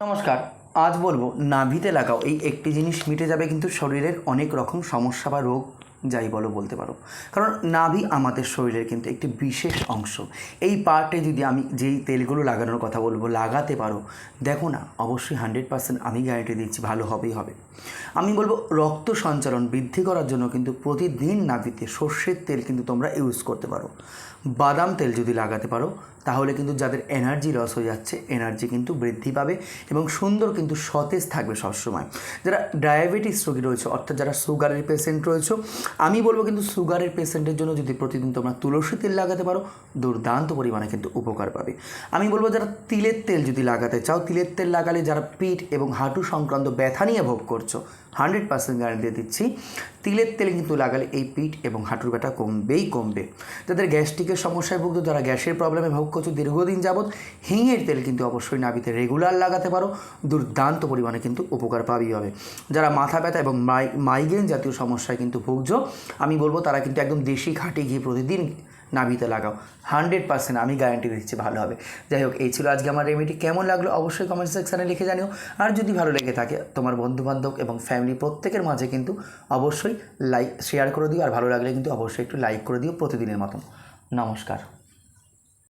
নমস্কার, আজ বলব নাভিতে লাগাও। এই একটি জিনিস মিটে যাবে কিন্তু শরীরের অনেক রকম সমস্যা বা রোগ। যাই বলো, বলতে পারো। কারণ নাভি আমাদের শরীরের কিন্তু একটি বিশেষ অংশ। এই পার্টে যদি আমি যেই তেলগুলো লাগানোর কথা বলব, লাগাতে পারো, দেখো না, অবশ্যই হান্ড্রেড পার্সেন্ট আমি গ্যারান্টি দিচ্ছি, ভালো হবেই হবে। আমি বলব, রক্ত সঞ্চালন বৃদ্ধি করার জন্য কিন্তু প্রতিদিন নাভিতে সর্ষের তেল কিন্তু তোমরা ইউজ করতে পারো। বাদাম তেল যদি লাগাতে পারো, তাহলে কিন্তু যাদের এনার্জি লস হয়ে যাচ্ছে এনার্জি কিন্তু বৃদ্ধি পাবে এবং সুন্দর কিন্তু সতেজ থাকবে সবসময়। যারা ডায়াবেটিস রোগী রয়েছে, অর্থাৎ যারা সুগারের পেশেন্ট রয়েছে আমি বলব কিন্তু সুগারের পেশেন্টের জন্য যদি প্রতিদিন তোমরা তুলসী তেল লাগাতে পারো, দুর্দান্ত পরিমাণে কিন্তু উপকার পাবে। আমি বলব যারা তিলের তেল যদি লাগাতে চাও, তিলের তেল লাগালে যারা পিঠ এবং হাঁটু সংক্রান্ত ব্যথা নিয়ে ভোগ করছ, হান্ড্রেড পার্সেন্ট গ্যারান্টি দিচ্ছি, তিলের তেল কিন্তু লাগালে এই পিঠ এবং হাঁটুর ব্যথা কমবেই কমবে। যাদের গ্যাস্ট্রিকের সমস্যায় ভুগত যারা গ্যাসের প্রবলেমে ভোগ করছ দীর্ঘদিন যাবৎ, হিঙের তেল কিন্তু অবশ্যই নাভিতে রেগুলার লাগাতে পারো, দুর্দান্ত পরিমাণে কিন্তু উপকার পাবেই হবে। যারা মাথা ব্যথা এবং মাই, মাইগ্রেন জাতীয় সমস্যায় কিন্তু ভুগছো আমি বলব তারা কিন্তু একদম দেশি খাঁটি গিয়ে প্রতিদিন নাভিতে লাগাও। হান্ড্রেড পার্সেন্ট আমি গ্যারান্টি দিচ্ছি ভালো হবে। যাই হোক, এই ছিল আজকে আমার রেমেডি কেমন লাগল অবশ্যই কমেন্ট সেকশানে লিখে জানিও। আর যদি ভালো লেগে থাকে, তোমার বন্ধুবান্ধব এবং ফ্যামিলি প্রত্যেকের মাঝে কিন্তু অবশ্যই লাইক শেয়ার করে দিও। আর ভালো লাগলে কিন্তু অবশ্যই একটু লাইক করে দিও প্রতিদিনের মতন। নমস্কার।